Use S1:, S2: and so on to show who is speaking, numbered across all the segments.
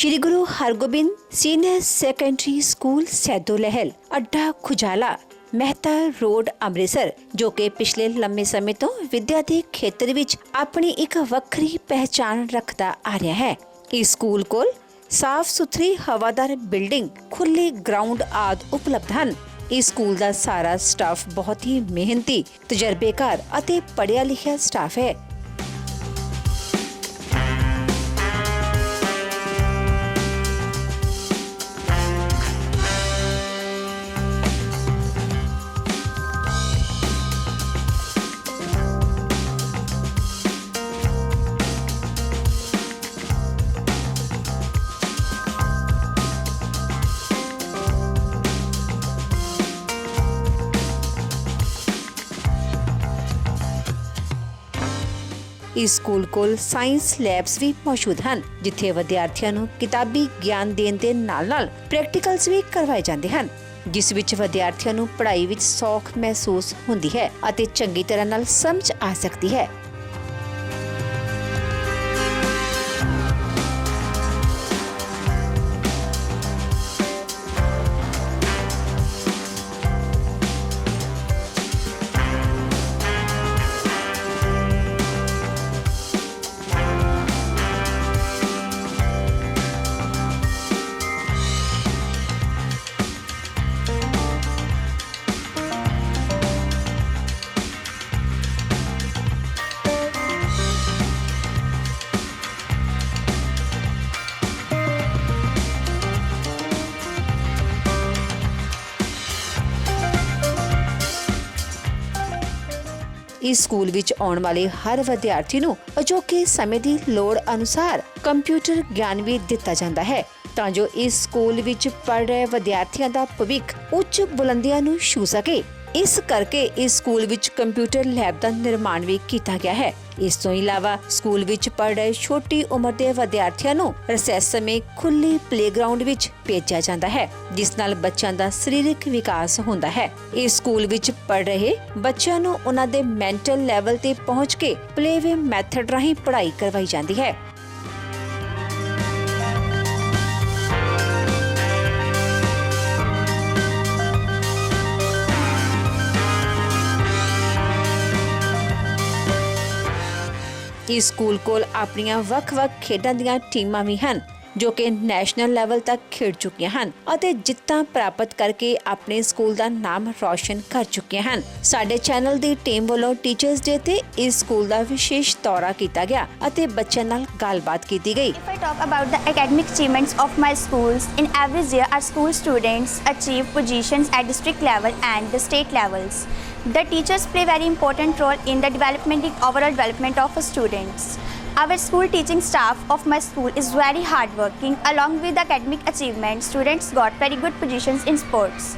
S1: Shri Guru Hargobind senior secondary school Saido Lehal, ਅੱਡਾ Khujala, Mehta road, Amritsar, ਜੋ ਕਿ ਪਿਛਲੇ ਲੰਮੇ ਸਮੇਂ ਤੋਂ ਵਿਦਿਆ ਦੇ ਖੇਤਰ ਵਿੱਚ ਆਪਣੀ ਇੱਕ ਵੱਖਰੀ ਪਹਿਚਾਣ ਰੱਖਦਾ ਆ ਰਿਹਾ ਹੈ। ਇਸ ਸਕੂਲ ਕੋਲ ਸਾਫ਼ ਸੁਥਰੀ ਹਵਾਦਾਰ ਬਿਲਡਿੰਗ ਖੁੱਲੇ ਗਰਾਊਂਡ ਆਦਿ ਉਪਲਬਧ ਹਨ। ਇਸ ਸਕੂਲ ਦਾ ਸਾਰਾ ਸਟਾਫ ਬਹੁਤ ਹੀ ਮਿਹਨਤੀ, ਤਜਰਬੇਕਾਰ ਅਤੇ ਪੜ੍ਹਿਆ ਲਿਖਿਆ ਸਟਾਫ ਹੈ। ਇਸ ਸਕੂਲ ਕੋਲ ਸਾਇੰਸ ਲੈਬਸ ਵੀ ਮੌਜੂਦ ਹਨ, ਜਿੱਥੇ ਵਿਦਿਆਰਥੀਆਂ ਨੂੰ ਕਿਤਾਬੀ ਗਿਆਨ ਦੇਣ ਦੇ ਨਾਲ-ਨਾਲ ਪ੍ਰੈਕਟੀਕਲਸ ਵੀ ਕਰਵਾਏ ਜਾਂਦੇ ਹਨ, ਜਿਸ ਵਿੱਚ ਵਿਦਿਆਰਥੀਆਂ ਨੂੰ ਪੜ੍ਹਾਈ ਵਿੱਚ ਸੌਖ ਮਹਿਸੂਸ ਹੁੰਦੀ ਹੈ ਅਤੇ ਚੰਗੀ ਤਰ੍ਹਾਂ ਨਾਲ ਸਮਝ ਆ ਸਕਦੀ ਹੈ। ਇਸ ਸਕੂਲ ਵਿੱਚ ਆਉਣ ਵਾਲੇ ਹਰ ਵਿਦਿਆਰਥੀ ਨੂੰ ਅਜੋਕੇ ਸਮੇਂ ਦੀ ਲੋੜ ਅਨੁਸਾਰ ਕੰਪਿਊਟਰ ਗਿਆਨ ਵੀ ਦਿੱਤਾ ਜਾਂਦਾ ਹੈ। ਤਾਂ ਜੋ ਇਸ ਸਕੂਲ ਵਿੱਚ ਪੜ੍ਹ ਰਹੇ ਵਿਦਿਆਰਥੀਆਂ ਦਾ ਭਵਿੱਖ ਉੱਚ ਬੁਲੰਦੀਆਂ ਨੂੰ ਛੂ ਸਕੇ। ਇਸ ਕਰਕੇ ਇਸ ਸਕੂਲ ਵਿੱਚ ਕੰਪਿਊਟਰ ਲੈਬ ਦਾ ਨਿਰਮਾਣ ਵੀ ਕੀਤਾ ਗਿਆ ਹੈ। ਇਸ ਤੋਂ ਇਲਾਵਾ ਸਕੂਲ ਵਿੱਚ ਪੜ੍ਹ ਰਹੇ ਛੋਟੀ ਉਮਰ ਦੇ ਵਿਦਿਆਰਥੀਆਂ ਨੂੰ ਰਸੈਸ ਸਮੇਂ ਖੁੱਲੇ ਪਲੇਗਰਾਉਂਡ ਵਿੱਚ ਭੇਜਿਆ ਜਾਂਦਾ ਹੈ, ਜਿਸ ਨਾਲ ਬੱਚਿਆਂ ਦਾ ਸਰੀਰਕ ਵਿਕਾਸ ਹੁੰਦਾ ਹੈ। ਇਸ ਸਕੂਲ ਵਿੱਚ ਪੜ੍ਹ ਰਹੇ ਬੱਚਿਆਂ ਨੂੰ ਉਹਨਾਂ ਦੇ ਮੈਂਟਲ ਲੈਵਲ ਤੇ ਪਹੁੰਚ ਕੇ ਪਲੇਵੇ ਮੈਥਡ ਰਾਹੀਂ ਪੜ੍ਹਾਈ ਕਰਵਾਈ ਜਾਂਦੀ ਹੈ। ਇਸ ਸਕੂਲ ਕੋਲ ਆਪਣੀਆਂ ਵੱਖ-ਵੱਖ ਖੇਡਾਂ ਦੀਆਂ ਟੀਮਾਂ ਵੀ ਹਨ। ਜੋ ਕਿ ਨੈਸ਼ਨਲ ਲੈਵਲ ਤੱਕ ਖੇਡ ਚੁੱਕੀਆਂ ਹਨ ਅਤੇ ਜਿੱਤਾਂ ਪ੍ਰਾਪਤ ਕਰਕੇ ਆਪਣੇ ਸਕੂਲ ਦਾ ਨਾਮ ਰੌਸ਼ਨ ਕਰ ਚੁੱਕੀਆਂ ਹਨ ਸਾਡੇ ਚੈਨਲ ਦੀ ਟੀਮ ਵੱਲੋਂ ਟੀਚਰਸ ਡੇ ਤੇ ਇਸ ਸਕੂਲ ਦਾ ਵਿਸ਼ੇਸ਼ ਦੌਰਾ ਕੀਤਾ ਗਿਆ ਅਤੇ ਬੱਚਿਆਂ ਨਾਲ ਗੱਲਬਾਤ ਕੀਤੀ ਗਈ
S2: If I talk about the academic achievements of my schools, in average year our school students achieve positions at district level and the state levels. The teachers play very important role in the development and overall development of students. Our school teaching staff of my school is very hardworking. Along with academic achievements, students got very good positions in sports.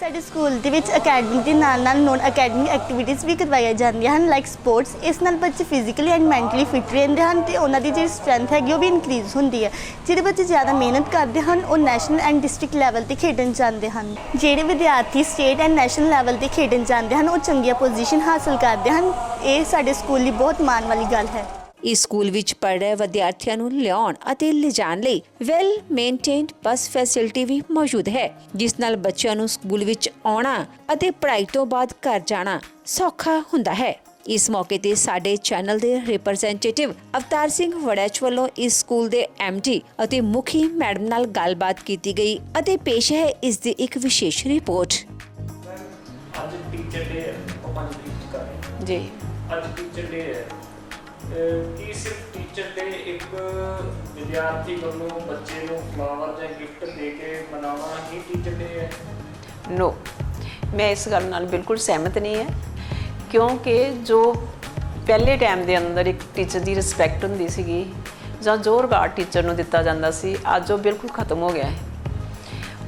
S3: ਸਾਡੇ school ਦੇ ਵਿੱਚ academic ਦੇ ਨਾਲ ਨਾਲ non academic activities ਵੀ ਕਰਵਾਈਆਂ ਜਾਂਦੀਆਂ ਹਨ like sports ਇਸ ਨਾਲ ਬੱਚੇ ਫਿਜ਼ੀਕਲੀ ਐਂਡ ਮੈਂਟਲੀ ਫਿਟ ਰਹਿੰਦੇ ਹਨ ਤੇ ਉਹਨਾਂ ਦੀ ਜਿਹੜੀ ਸਟਰੈਂਥ ਹੈਗੀ ਉਹ ਵੀ ਇਨਕਰੀਜ਼ ਹੁੰਦੀ ਹੈ। ਜਿਹੜੇ ਬੱਚੇ ਜ਼ਿਆਦਾ ਮਿਹਨਤ ਕਰਦੇ ਹਨ ਉਹ ਨੈਸ਼ਨਲ ਐਂਡ ਡਿਸਟ੍ਰਿਕਟ ਲੈਵਲ ਤੇ ਖੇਡਣ ਜਾਂਦੇ ਹਨ। ਜਿਹੜੇ ਵਿਦਿਆਰਥੀ ਸਟੇਟ ਐਂਡ ਨੈਸ਼ਨਲ ਲੈਵਲ ਤੇ ਖੇਡਣ ਜਾਂਦੇ ਹਨ ਉਹ ਚੰਗੀਆਂ ਪੋਜੀਸ਼ਨ ਹਾਸਲ ਕਰਦੇ ਹਨ। ਇਹ ਸਾਡੇ ਸਕੂਲ ਲਈ ਬਹੁਤ ਮਾਣ ਵਾਲੀ ਗੱਲ ਹੈ।
S1: ਇਸ ਸਕੂਲ ਵਿੱਚ ਪੜ੍ਹ ਰਹੇ ਵਿਦਿਆਰਥੀਆਂ ਨੂੰ ਲਿਆਉਣ ਅਤੇ ਲਿਜਾਣ ਲਈ ਵੈਲ ਮੇਨਟੇਨਡ ਬੱਸ ਫੈਸਿਲਿਟੀ ਵੀ ਮੌਜੂਦ ਹੈ ਜਿਸ ਨਾਲ ਬੱਚਿਆਂ ਨੂੰ ਸਕੂਲ ਵਿੱਚ ਆਉਣਾ ਅਤੇ ਪੜ੍ਹਾਈ ਤੋਂ ਬਾਅਦ ਘਰ ਜਾਣਾ ਸੌਖਾ ਹੁੰਦਾ ਹੈ। ਇਸ ਮੌਕੇ ਤੇ ਸਾਡੇ ਚੈਨਲ ਦੇ ਰਿਪਰੈਜ਼ੈਂਟੇਟਿਵ ਅਵਤਾਰ ਸਿੰਘ ਵੜੈਚ ਵੱਲੋਂ ਇਸ ਸਕੂਲ ਦੇ ਐਮਡੀ ਅਤੇ ਮੁਖੀ ਮੈਡਮ ਨਾਲ ਗੱਲਬਾਤ ਕੀਤੀ ਗਈ ਅਤੇ ਪੇਸ਼ ਹੈ ਇਸ ਦੀ ਇੱਕ ਵਿਸ਼ੇਸ਼ ਰਿਪੋਰਟ।
S4: ਅੱਜ ਟੀਚਰ ਡੇ ਤਰੀਕ ਨੂੰ ਕਰ ਰਹੇ।
S5: ਜੀ।
S4: ਅੱਜ ਟੀਚਰ ਡੇ ਹੈ। ਕੀ ਸਿਰਫ ਟੀਚਰ ਡੇ ਇੱਕ ਵਿਦਿਆਰਥੀ ਵੱਲੋਂ ਬੱਚੇ ਨੂੰ ਫਲਾਵਰ ਜਾਂ ਗਿਫਟ ਦੇ ਕੇ ਮਨਾਉਣਾ ਹੀ ਟੀਚਰ ਡੇ ਹੈ?
S5: ਨੋ ਮੈਂ ਇਸ ਗੱਲ ਨਾਲ ਬਿਲਕੁਲ ਸਹਿਮਤ ਨਹੀਂ ਹੈ, ਕਿਉਂਕਿ ਜੋ ਪਹਿਲੇ ਟਾਈਮ ਦੇ ਅੰਦਰ ਇੱਕ ਟੀਚਰ ਦੀ ਰਿਸਪੈਕਟ ਹੁੰਦੀ ਸੀਗੀ, ਜਾਂ ਜੋ ਰਿਗਾਰਡ ਟੀਚਰ ਨੂੰ ਦਿੱਤਾ ਜਾਂਦਾ ਸੀ, ਅੱਜ ਉਹ ਬਿਲਕੁਲ ਖਤਮ ਹੋ ਗਿਆ ਹੈ।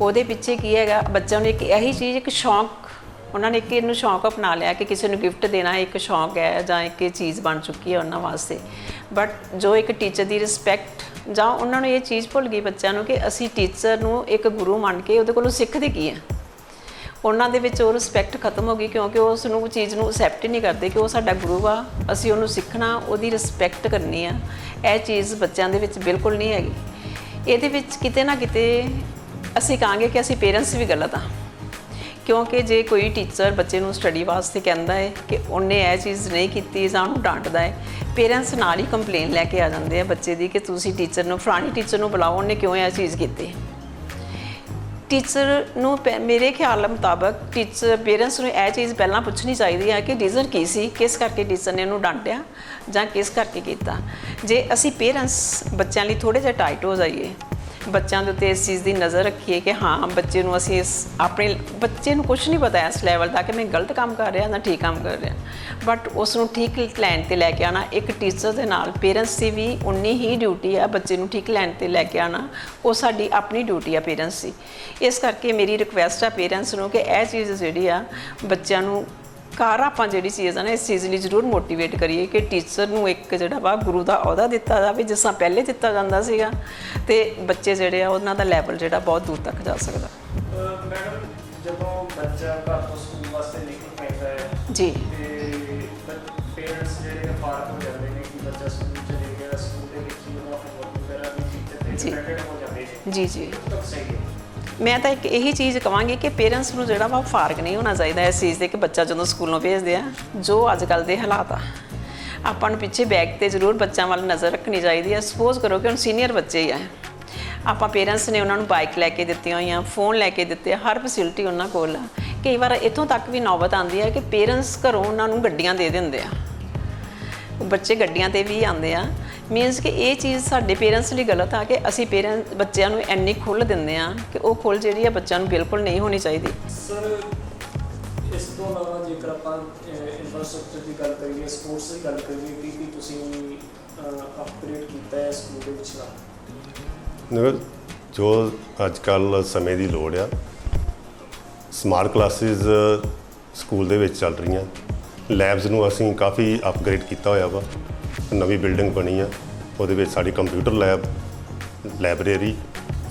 S5: ਉਹਦੇ ਪਿੱਛੇ ਕੀ ਹੈਗਾ, ਬੱਚਿਆਂ ਨੂੰ ਇੱਕ ਇਹੀ ਚੀਜ਼, ਇੱਕ ਸ਼ੌਂਕ ਉਹਨਾਂ ਨੇ ਇੱਕ ਇਹਨੂੰ ਸ਼ੌਂਕ ਅਪਣਾ ਲਿਆ ਕਿ ਕਿਸੇ ਨੂੰ ਗਿਫਟ ਦੇਣਾ ਇੱਕ ਸ਼ੌਂਕ ਹੈ ਜਾਂ ਇੱਕ ਇਹ ਚੀਜ਼ ਬਣ ਚੁੱਕੀ ਹੈ ਉਹਨਾਂ ਵਾਸਤੇ। ਬਟ ਜੋ ਇੱਕ ਟੀਚਰ ਦੀ ਰਿਸਪੈਕਟ ਜਾਂ ਉਹਨਾਂ ਨੂੰ ਇਹ ਚੀਜ਼ ਭੁੱਲ ਗਈ ਬੱਚਿਆਂ ਨੂੰ ਕਿ ਅਸੀਂ ਟੀਚਰ ਨੂੰ ਇੱਕ ਗੁਰੂ ਮੰਨ ਕੇ ਉਹਦੇ ਕੋਲੋਂ ਸਿੱਖਦੇ ਕੀ ਹੈ? ਉਹਨਾਂ ਦੇ ਵਿੱਚ ਉਹ ਰਿਸਪੈਕਟ ਖਤਮ ਹੋ ਗਈ ਕਿਉਂਕਿ ਉਹ ਉਸ ਨੂੰ ਚੀਜ਼ ਨੂੰ ਅਸੈਪਟ ਹੀ ਨਹੀਂ ਕਰਦੇ ਕਿ ਉਹ ਸਾਡਾ ਗੁਰੂ ਆ, ਅਸੀਂ ਉਹਨੂੰ ਸਿੱਖਣਾ, ਉਹਦੀ ਰਿਸਪੈਕਟ ਕਰਨੀ ਆ। ਇਹ ਚੀਜ਼ ਬੱਚਿਆਂ ਦੇ ਵਿੱਚ ਬਿਲਕੁਲ ਨਹੀਂ ਹੈਗੀ। ਇਹਦੇ ਵਿੱਚ ਕਿਤੇ ਨਾ ਕਿਤੇ ਅਸੀਂ ਕਹਾਂਗੇ ਕਿ ਅਸੀਂ ਪੇਰੈਂਟਸ ਵੀ ਗਲਤ ਆ। ਕਿਉਂਕਿ ਜੇ ਕੋਈ ਟੀਚਰ ਬੱਚੇ ਨੂੰ ਸਟੱਡੀ ਵਾਸਤੇ ਕਹਿੰਦਾ ਹੈ ਕਿ ਉਹਨੇ ਇਹ ਚੀਜ਼ ਨਹੀਂ ਕੀਤੀ ਜਾਂ ਉਹਨੂੰ ਡਾਂਟਦਾ ਹੈ ਪੇਰੈਂਟਸ ਨਾਲ ਹੀ ਕੰਪਲੇਨ ਲੈ ਕੇ ਆ ਜਾਂਦੇ ਆ ਬੱਚੇ ਦੀ ਕਿ ਤੁਸੀਂ ਟੀਚਰ ਨੂੰ, ਫਲਾਣੀ ਟੀਚਰ ਨੂੰ ਬੁਲਾਓ, ਉਹਨੇ ਕਿਉਂ ਇਹ ਚੀਜ਼ ਕੀਤੀ? ਟੀਚਰ ਨੂੰ ਪੈ- ਮੇਰੇ ਖਿਆਲ ਮੁਤਾਬਕ ਟੀਚਰ ਪੇਰੈਂਟਸ ਨੂੰ ਇਹ ਚੀਜ਼ ਪਹਿਲਾਂ ਪੁੱਛਣੀ ਚਾਹੀਦੀ ਹੈ ਕਿ ਰੀਜ਼ਨ ਕੀ ਸੀ, ਕਿਸ ਕਰਕੇ ਟੀਚਰ ਨੇ ਉਹਨੂੰ ਡਾਂਟਿਆ ਜਾਂ ਕਿਸ ਕਰਕੇ ਕੀਤਾ? ਜੇ ਅਸੀਂ ਪੇਰੈਂਟਸ ਬੱਚਿਆਂ ਲਈ ਥੋੜੇ ਜਿਹਾ ਟਾਈਟ ਹੋ ਜਾਈਏ ਬੱਚਿਆਂ ਦੇ ਉੱਤੇ ਇਸ ਚੀਜ਼ ਦੀ ਨਜ਼ਰ ਰੱਖੀਏ ਕਿ ਹਾਂ, ਬੱਚੇ ਨੂੰ ਅਸੀਂ ਇਸ ਆਪਣੇ ਬੱਚੇ ਨੂੰ ਕੁਝ ਨਹੀਂ ਪਤਾ ਇਸ ਲੈਵਲ ਦਾ ਕਿ ਮੈਂ ਗਲਤ ਕੰਮ ਕਰ ਰਿਹਾ ਜਾਂ ਠੀਕ ਕੰਮ ਕਰ ਰਿਹਾ। ਬਟ ਉਸ ਨੂੰ ਠੀਕ ਲਾਈਨ ਤੇ ਲੈ ਕੇ ਆਣਾ ਇੱਕ ਟੀਚਰ ਦੇ ਨਾਲ ਪੇਰੈਂਟਸ ਦੀ ਵੀ ਉਨੀ ਹੀ ਡਿਊਟੀ ਆ ਬੱਚੇ ਨੂੰ ਠੀਕ ਲਾਈਨ ਤੇ ਲੈ ਕੇ ਆਣਾ ਉਹ ਸਾਡੀ ਆਪਣੀ ਡਿਊਟੀ ਆ ਪੇਰੈਂਟਸ ਦੀ। ਇਸ ਕਰਕੇ ਮੇਰੀ ਰਿਕੁਐਸਟ ਆ ਪੇਰੈਂਟਸ ਨੂੰ ਕਿ ਇਹ ਚੀਜ਼ ਜਿਹੜੀ ਆ, ਬੱਚਿਆਂ ਨੂੰ ਘਰ ਆਪਾਂ ਜਿਹੜੀ ਚੀਜ਼ ਆ ਨਾ ਇਸ ਚੀਜ਼ ਲਈ ਜ਼ਰੂਰ ਮੋਟੀਵੇਟ ਕਰੀਏ ਕਿ ਟੀਚਰ ਨੂੰ ਇੱਕ ਜਿਹੜਾ ਵਾ ਗੁਰੂ ਦਾ ਅਹੁਦਾ ਦਿੱਤਾ ਜਾਵੇ ਜਿਸ ਤਰ੍ਹਾਂ ਪਹਿਲੇ ਦਿੱਤਾ ਜਾਂਦਾ ਸੀਗਾ ਤੇ ਬੱਚੇ ਜਿਹੜੇ ਆ ਉਹਨਾਂ ਦਾ ਲੈਵਲ ਜਿਹੜਾ ਬਹੁਤ ਦੂਰ ਤੱਕ ਜਾ ਸਕਦਾ।
S4: ਮੈਡਮ ਜਦੋਂ ਬੱਚਾ ਘਰ ਤੋਂ ਸਕੂਲ ਵਾਸਤੇ ਨਿਕਲ ਪੈਂਦਾ ਹੈ
S5: ਜੀ।
S4: ਤੇ ਪੇਰੈਂਟਸ ਜਿਹੜੇ ਨੇ ਫਾਰਕ ਹੋ ਜਾਂਦੇ ਨੇ ਕਿ ਬੱਚਾ ਸਕੂਲ ਚਲੇ ਗਿਆ ਸਕੂਲ ਦੇ ਵਿੱਚ ਹੀ ਉਹਦਾ ਹੋਮਵਰਕ ਵਗੈਰਾ ਵੀ ਟੀਚਰ ਤੇ
S5: ਜੀ।
S4: ਡਿਪੈਂਡੈਂਟ ਹੋ ਜਾਂਦੇ ਨੇ।
S5: ਜੀ
S4: ਸਹੀ
S5: ਮੈਂ ਤਾਂ ਇੱਕ ਇਹੀ ਚੀਜ਼ ਕਵਾਂਗੀ ਕਿ ਪੇਰੈਂਟਸ ਨੂੰ ਜਿਹੜਾ ਵਾ ਫਾਰਕ ਨਹੀਂ ਹੋਣਾ ਚਾਹੀਦਾ ਇਸ ਚੀਜ਼ ਦੇ ਕਿ ਬੱਚਾ ਜਦੋਂ ਸਕੂਲੋਂ ਭੇਜਦੇ ਆ, ਜੋ ਅੱਜ ਕੱਲ ਦੇ ਹਾਲਾਤ ਆ। ਆਪਾਂ ਨੂੰ ਪਿੱਛੇ ਬੈਗ ਤੇ ਜ਼ਰੂਰ ਬੱਚਿਆਂ ਵੱਲ ਨਜ਼ਰ ਰੱਖਣੀ ਚਾਹੀਦੀ ਹੈ ਸਪੋਜ਼ ਕਰੋ ਕਿ ਹੁਣ ਸੀਨੀਅਰ ਬੱਚੇ ਹੀ ਆ। ਆਪਾਂ ਪੇਰੈਂਟਸ ਨੇ ਉਹਨਾਂ ਨੂੰ ਬਾਈਕ ਲੈ ਕੇ ਦਿੱਤੀਆਂ ਹੋਈਆਂ ਫੋਨ ਲੈ ਕੇ ਦਿੱਤੇ ਹਰ ਫੈਸਿਲਿਟੀ ਉਹਨਾਂ ਕੋਲ ਆ। ਕਈ ਵਾਰ ਇੱਥੋਂ ਤੱਕ ਵੀ ਨੌਬਤ ਆਉਂਦੀ ਹੈ ਕਿ ਪੇਰੈਂਟਸ ਘਰੋਂ ਉਹਨਾਂ ਨੂੰ ਗੱਡੀਆਂ ਦੇ ਦਿੰਦੇ ਆ। ਬੱਚੇ ਗੱਡੀਆਂ ਤੇ ਵੀ ਆਉਂਦੇ ਆ। ਮੀਨਸ ਕਿ ਇਹ ਚੀਜ਼ ਸਾਡੇ ਪੇਰੈਂਟਸ ਲਈ ਗਲਤ ਆ ਕਿ ਅਸੀਂ ਪੇਰੈਂਟ ਬੱਚਿਆਂ ਨੂੰ ਇੰਨੀ ਖੁੱਲ੍ਹ ਦਿੰਦੇ ਆ ਕਿ ਉਹ ਖੁੱਲ੍ਹ ਜਿਹੜੀ ਆ ਬੱਚਿਆਂ ਨੂੰ ਬਿਲਕੁਲ ਨਹੀਂ ਹੋਣੀ ਚਾਹੀਦੀ।
S4: ਸਰ ਇਸ ਤੋਂ ਇਲਾਵਾ ਜੇਕਰ ਆਪਾਂ ਇਨਫਰਾਸਟ੍ਰਕਚਰ ਦੀ ਗੱਲ ਕਰੀਏ ਸਪੋਰਟਸ ਦੀ ਗੱਲ ਕਰੀਏ ਕੀ ਕੀ ਤੁਸੀਂ ਅਪਗ੍ਰੇਡ ਕੀਤਾ ਹੈ ਸਕੂਲ ਦੇ ਵਿੱਚ? ਨਾ
S6: ਜੋ ਅੱਜ ਕੱਲ ਸਮੇਂ ਦੀ ਲੋੜ ਆ ਸਮਾਰਟ ਕਲਾਸਿਸ ਸਕੂਲ ਦੇ ਵਿੱਚ ਚੱਲ ਰਹੀਆਂ। ਲੈਬਸ ਨੂੰ ਅਸੀਂ ਕਾਫੀ ਅਪਗ੍ਰੇਡ ਕੀਤਾ ਹੋਇਆ ਵਾ। ਨਵੀਂ ਬਿਲਡਿੰਗ ਬਣੀ ਆ। ਉਹਦੇ ਵਿੱਚ ਸਾਡੀ computer lab, library,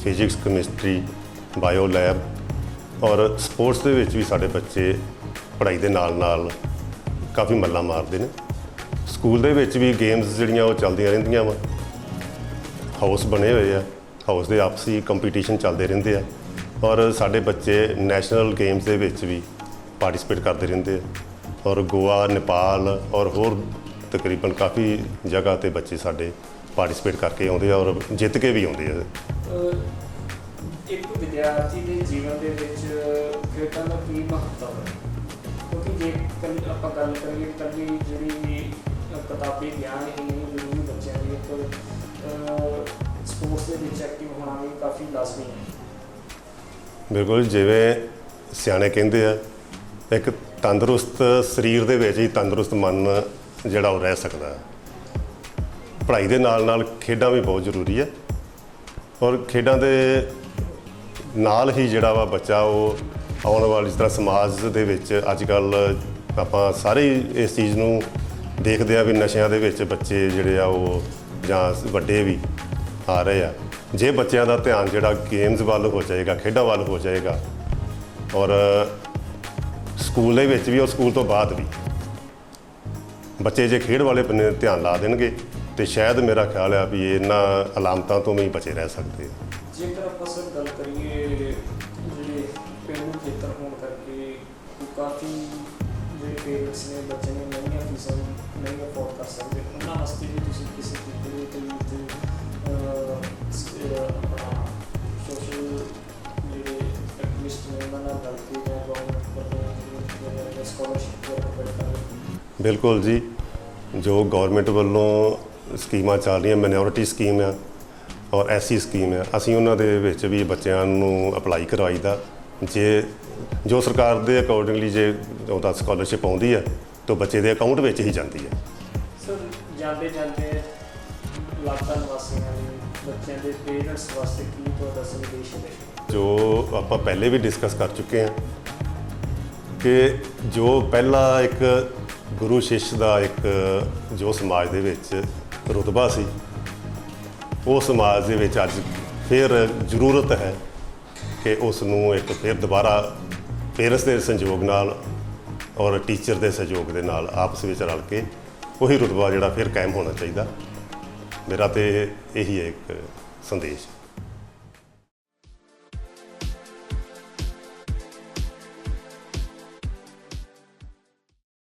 S6: physics, chemistry, bio lab ਔਰ ਸਪੋਰਟਸ ਦੇ ਵਿੱਚ ਵੀ ਸਾਡੇ ਬੱਚੇ ਪੜ੍ਹਾਈ ਦੇ ਨਾਲ ਨਾਲ ਕਾਫੀ ਮੱਲਾਂ ਮਾਰਦੇ ਨੇ। ਸਕੂਲ ਦੇ ਵਿੱਚ ਵੀ ਗੇਮਸ ਜਿਹੜੀਆਂ ਉਹ ਚੱਲਦੀਆਂ ਰਹਿੰਦੀਆਂ ਵਾ। ਹਾਊਸ ਬਣੇ ਹੋਏ ਆ। ਹਾਊਸ ਦੇ ਆਪਸੀ ਕੰਪੀਟੀਸ਼ਨ ਚੱਲਦੇ ਰਹਿੰਦੇ ਆ ਔਰ ਸਾਡੇ ਬੱਚੇ ਨੈਸ਼ਨਲ ਗੇਮਸ ਦੇ ਵਿੱਚ ਵੀ ਪਾਰਟਿਸਿਪੇਟ ਕਰਦੇ ਰਹਿੰਦੇ ਆ। ਔਰ ਗੋਆ, ਨੇਪਾਲ ਔਰ ਹੋਰ ਤਕਰੀਬਨ ਕਾਫੀ ਜਗ੍ਹਾ ਤੇ ਬੱਚੇ ਸਾਡੇ ਪਾਰਟਿਸਿਪੇਟ ਕਰਕੇ ਆਉਂਦੇ ਆ ਔਰ ਜਿੱਤ ਕੇ ਵੀ ਆਉਂਦੇ ਆ।
S4: ਅਹ ਇੱਕ ਵਿਦਿਆਰਥੀ ਦੇ ਜੀਵਨ ਦੇ ਵਿੱਚ ਖੇਡਾਂ ਦਾ ਕੀ ਮਹੱਤਵ ਹੈ? ਕਿਉਂਕਿ ਜੇ ਕੱਲ੍ਹ ਆਪਾਂ ਗੱਲ ਕਰੀਏ ਕੱਲੀ ਜਿਹੜੀ ਅਹ ਕਿਤਾਬੀ ਗਿਆਨ ਹੀ ਨਹੀਂ ਜ਼ਰੂਰੀ ਬੱਚਿਆਂ ਦੀ ਇੱਕ ਸਪੋਰਟਸ ਦੇ ਵਿੱਚ ਐਕਟਿਵ ਹੋਣਾ ਵੀ ਕਾਫੀ ਲਾਜ਼ਮੀ ਹੈ।
S6: ਬਿਲਕੁਲ ਜਿਵੇਂ ਸਿਆਣੇ ਕਹਿੰਦੇ ਆ ਇੱਕ ਤੰਦਰੁਸਤ ਸਰੀਰ ਦੇ ਵਿੱਚ ਹੀ ਤੰਦਰੁਸਤ ਮਨ ਜਿਹੜਾ ਉਹ ਰਹਿ ਸਕਦਾ ਹੈ। ਪੜ੍ਹਾਈ ਦੇ ਨਾਲ ਨਾਲ ਖੇਡਾਂ ਵੀ ਬਹੁਤ ਜ਼ਰੂਰੀ ਹੈ। ਔਰ ਖੇਡਾਂ ਦੇ ਨਾਲ ਹੀ ਜਿਹੜਾ ਵਾ ਬੱਚਾ ਉਹ ਆਉਣ ਵਾਲੀ ਜਿਸ ਤਰ੍ਹਾਂ ਸਮਾਜ ਦੇ ਵਿੱਚ ਅੱਜ ਕੱਲ ਆਪਾਂ ਸਾਰੇ ਇਸ ਚੀਜ਼ ਨੂੰ ਦੇਖਦੇ ਆ ਵੀ ਨਸ਼ਿਆਂ ਦੇ ਵਿੱਚ ਬੱਚੇ ਜਿਹੜੇ ਆ ਉਹ ਜਾਂ ਵੱਡੇ ਵੀ ਆ ਰਹੇ ਆ। ਜੇ ਬੱਚਿਆਂ ਦਾ ਧਿਆਨ ਜਿਹੜਾ ਗੇਮਸ ਵੱਲ ਹੋ ਜਾਏਗਾ, ਖੇਡਾਂ ਵੱਲ ਹੋ ਜਾਏਗਾ ਔਰ ਸਕੂਲ ਦੇ ਵਿੱਚ ਵੀ ਔਰ ਸਕੂਲ ਤੋਂ ਬਾਅਦ ਵੀ ਬੱਚੇ ਜੇ ਖੇਡ ਵਾਲੇ ਬੰਨੇ ਧਿਆਨ ਲਾ ਦੇਣਗੇ, ਤੇ ਸ਼ਾਇਦ ਮੇਰਾ ਖਿਆਲ ਆ ਵੀ ਇਹਨਾਂ ਅਲਾਮਤਾਂ ਤੋਂ ਵੀ ਬਚੇ ਰਹਿ ਸਕਦੇ ਆ।
S4: ਜੇਕਰ ਆਪਾਂ ਸਰ ਗੱਲ ਕਰੀਏ, ਜਿਹੜੇ ਪੇਂਡੂ ਖੇਤਰ ਹੋਣ ਕਰਕੇ ਕਾਫੀ ਜਿਹੜੇ ਪੇਰੈਂਟਸ ਨੇ, ਬੱਚੇ ਨੇ ਮਹਿੰਗੀਆਂ ਫੀਸਾਂ ਨਹੀਂ ਅਫੋਰਡ ਕਰ ਸਕਦੇ, ਉਹਨਾਂ ਵਾਸਤੇ ਵੀ ਤੁਸੀਂ ਕਿਸੇ ਤਰੀਕੇ ਦੇ ਤੇ ਆਪਣਾ ਸੋਸ਼ਲ ਜਿਹੜੇ ਐਕਟਿਵਿਸਟ ਨੇ, ਉਹਨਾਂ ਨਾਲ ਗੱਲ ਕੀਤੀ ਜਾਂ ਗਵਰਨਮੈਂਟ ਵੱਲੋਂ ਸਕਾਲਰਸ਼ਿਪ ਪ੍ਰੋਵਾਈਡ ਕਰ
S6: ਬਿਲਕੁਲ ਜੀ। ਜੋ ਗਵਰਨਮੈਂਟ ਵੱਲੋਂ ਸਕੀਮਾਂ ਚੱਲ ਰਹੀਆਂ ਮਿਨੋਰਿਟੀ ਸਕੀਮ ਆ ਔਰ ਐਸਸੀ ਸਕੀਮ ਆ ਅਸੀਂ ਉਹਨਾਂ ਦੇ ਵਿੱਚ ਵੀ ਬੱਚਿਆਂ ਨੂੰ ਅਪਲਾਈ ਕਰਵਾਈਦਾ। ਜੇ ਜੋ ਸਰਕਾਰ ਦੇ ਅਕੋਰਡਿੰਗਲੀ ਜੇ ਉਹਦਾ ਸਕਾਲਰਸ਼ਿਪ ਆਉਂਦੀ ਹੈ ਤਾਂ ਬੱਚੇ ਦੇ ਅਕਾਊਂਟ ਵਿੱਚ ਹੀ ਜਾਂਦੀ ਹੈ
S4: ਸਰ ਜਾਂਦੇ ਜਾਂਦੇ ਇਲਾਕਾ ਨਿਵਾਸੀਆਂ ਲਈ ਬੱਚਿਆਂ ਦੇ ਪੇਰੈਂਟਸ ਵਾਸਤੇ ਕੀ ਤੁਹਾਡਾ ਸੰਦੇਸ਼ ਹੈ?
S6: ਜੋ ਆਪਾਂ ਪਹਿਲੇ ਵੀ ਡਿਸਕਸ ਕਰ ਚੁੱਕੇ ਹਾਂ ਕਿ ਜੋ ਪਹਿਲਾ ਇੱਕ ਗੁਰੂ ਸ਼ਿਸ਼ ਦਾ ਇੱਕ, ਜੋ ਸਮਾਜ ਦੇ ਵਿੱਚ ਰੁਤਬਾ ਸੀ, ਉਹ ਸਮਾਜ ਦੇ ਵਿੱਚ ਅੱਜ ਫਿਰ ਜ਼ਰੂਰਤ ਹੈ ਕਿ ਉਸ ਨੂੰ ਇੱਕ ਫਿਰ ਦੁਬਾਰਾ ਪੇਰੈਂਟਸ ਦੇ ਸੰਯੋਗ ਨਾਲ ਔਰ ਟੀਚਰ ਦੇ ਸਹਿਯੋਗ ਦੇ ਨਾਲ ਆਪਸ ਵਿੱਚ ਰਲ ਕੇ ਉਹੀ ਰੁਤਬਾ ਜਿਹੜਾ ਫਿਰ ਕਾਇਮ ਹੋਣਾ ਚਾਹੀਦਾ। ਮੇਰਾ ਤੇ ਇਹੀ ਹੈ ਇੱਕ ਸੰਦੇਸ਼